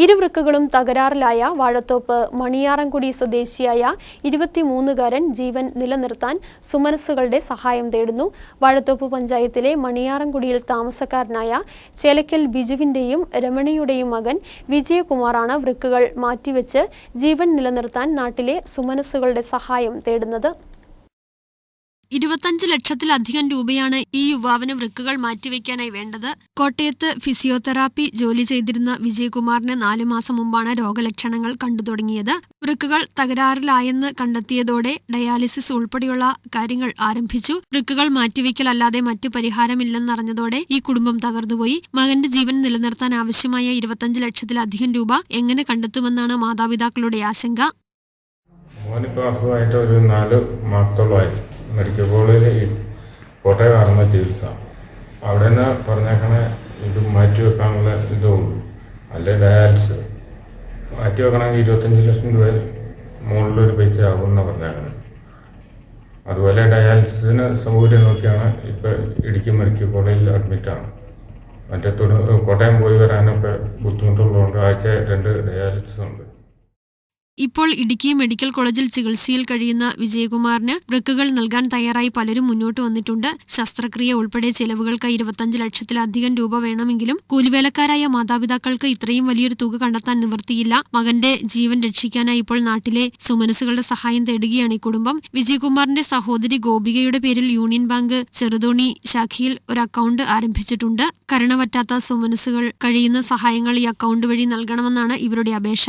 ഇരുവൃക്കകളും തകരാറിലായ വാഴത്തോപ്പ് മണിയാറൻകുടി സ്വദേശിയായ ഇരുപത്തിമൂന്നുകാരൻ ജീവൻ നിലനിർത്താൻ സുമനസ്സുകളുടെ സഹായം തേടുന്നു. വാഴത്തോപ്പ് പഞ്ചായത്തിലെ മണിയാറൻകുടിയിൽ താമസക്കാരനായ ചേലക്കൽ ബിജുവിന്റെയും രമണിയുടെയും മകൻ വിജയകുമാറാണ് വൃക്കുകൾ മാറ്റിവെച്ച് ജീവൻ നിലനിർത്താൻ നാട്ടിലെ സുമനസ്സുകളുടെ സഹായം തേടുന്നത്. ഇരുപത്തഞ്ച് ലക്ഷത്തിലധികം രൂപയാണ് ഈ യുവാവിന് വൃക്കുകൾ മാറ്റിവെക്കാനായി വേണ്ടത്. കോട്ടയത്ത് ഫിസിയോതെറാപ്പി ജോലി ചെയ്തിരുന്ന വിജയകുമാറിന് നാലു മാസം മുമ്പാണ് രോഗലക്ഷണങ്ങൾ കണ്ടു തുടങ്ങിയത്. വൃക്കുകൾ തകരാറിലായെന്ന് കണ്ടെത്തിയതോടെ ഡയാലിസിസ് ഉൾപ്പെടെയുള്ള കാര്യങ്ങൾ ആരംഭിച്ചു. വൃക്കുകൾ മാറ്റിവെക്കലല്ലാതെ മറ്റു പരിഹാരമില്ലെന്നറിഞ്ഞതോടെ ഈ കുടുംബം തകർന്നുപോയി. മകന്റെ ജീവൻ നിലനിർത്താൻ ആവശ്യമായ ഇരുപത്തഞ്ച് ലക്ഷത്തിലധികം രൂപ എങ്ങനെ കണ്ടെത്തുമെന്നാണ് മാതാപിതാക്കളുടെ ആശങ്ക. മോനിപ്പോ അസുഖമായിട്ട് ഒരു നാല് മാസത്തോളമായി. മെഡിക്കൽ കോളേജിൽ കോട്ടയം ആർമ ചികിത്സ അവിടെ നിന്ന് പറഞ്ഞേക്കണേ ഇത് മാറ്റി വെക്കാനുള്ള ഇതേ ഉള്ളൂ. അല്ലെ ഡയാലിസ് മാറ്റി വെക്കണമെങ്കിൽ ഇരുപത്തഞ്ച് ലക്ഷം രൂപ മുകളിലൊരു പൈസ ആകുമെന്നാണ് പറഞ്ഞേക്കണത് അതുപോലെ ഡയാലിസിന് സൗകര്യം നോക്കിയാണ് ഇപ്പോൾ ഇടുക്കി മെഡിക്കൽ കോളേജിൽ അഡ്മിറ്റാണ് മറ്റേ തൊടു കോട്ടയം പോയി വരാനൊക്കെ ബുദ്ധിമുട്ടുള്ളതുകൊണ്ട് ആഴ്ച രണ്ട് ഡയാലിസിസ് ഉണ്ട് ഇപ്പോൾ ഇടുക്കി മെഡിക്കൽ കോളേജിൽ ചികിത്സയിൽ കഴിയുന്ന വിജയകുമാറിന് വൃക്കുകൾ നൽകാൻ തയ്യാറായി പലരും മുന്നോട്ട് വന്നിട്ടുണ്ട്. ശസ്ത്രക്രിയ ഉൾപ്പെടെ ചെലവുകൾക്ക് ഇരുപത്തഞ്ച് ലക്ഷത്തിലധികം രൂപ വേണമെങ്കിലും കൂലിവേലക്കാരായ മാതാപിതാക്കൾക്ക് ഇത്രയും വലിയൊരു തുക കണ്ടെത്താൻ നിവർത്തിയില്ല മകന്റെ ജീവൻ രക്ഷിക്കാനായി ഇപ്പോൾ നാട്ടിലെ സുമനസുകളുടെ സഹായം തേടുകയാണ് ഈ കുടുംബം. വിജയകുമാറിന്റെ സഹോദരി ഗോപികയുടെ പേരിൽ യൂണിയൻ ബാങ്ക് ചെറുതോണി ശാഖയിൽ ഒരു അക്കൗണ്ട് ആരംഭിച്ചിട്ടുണ്ട്. കരണവറ്റാത്ത സുമനസുകൾ കഴിയുന്ന സഹായങ്ങൾ ഈ അക്കൗണ്ട് വഴി നൽകണമെന്നാണ് ഇവരുടെ അപേക്ഷ.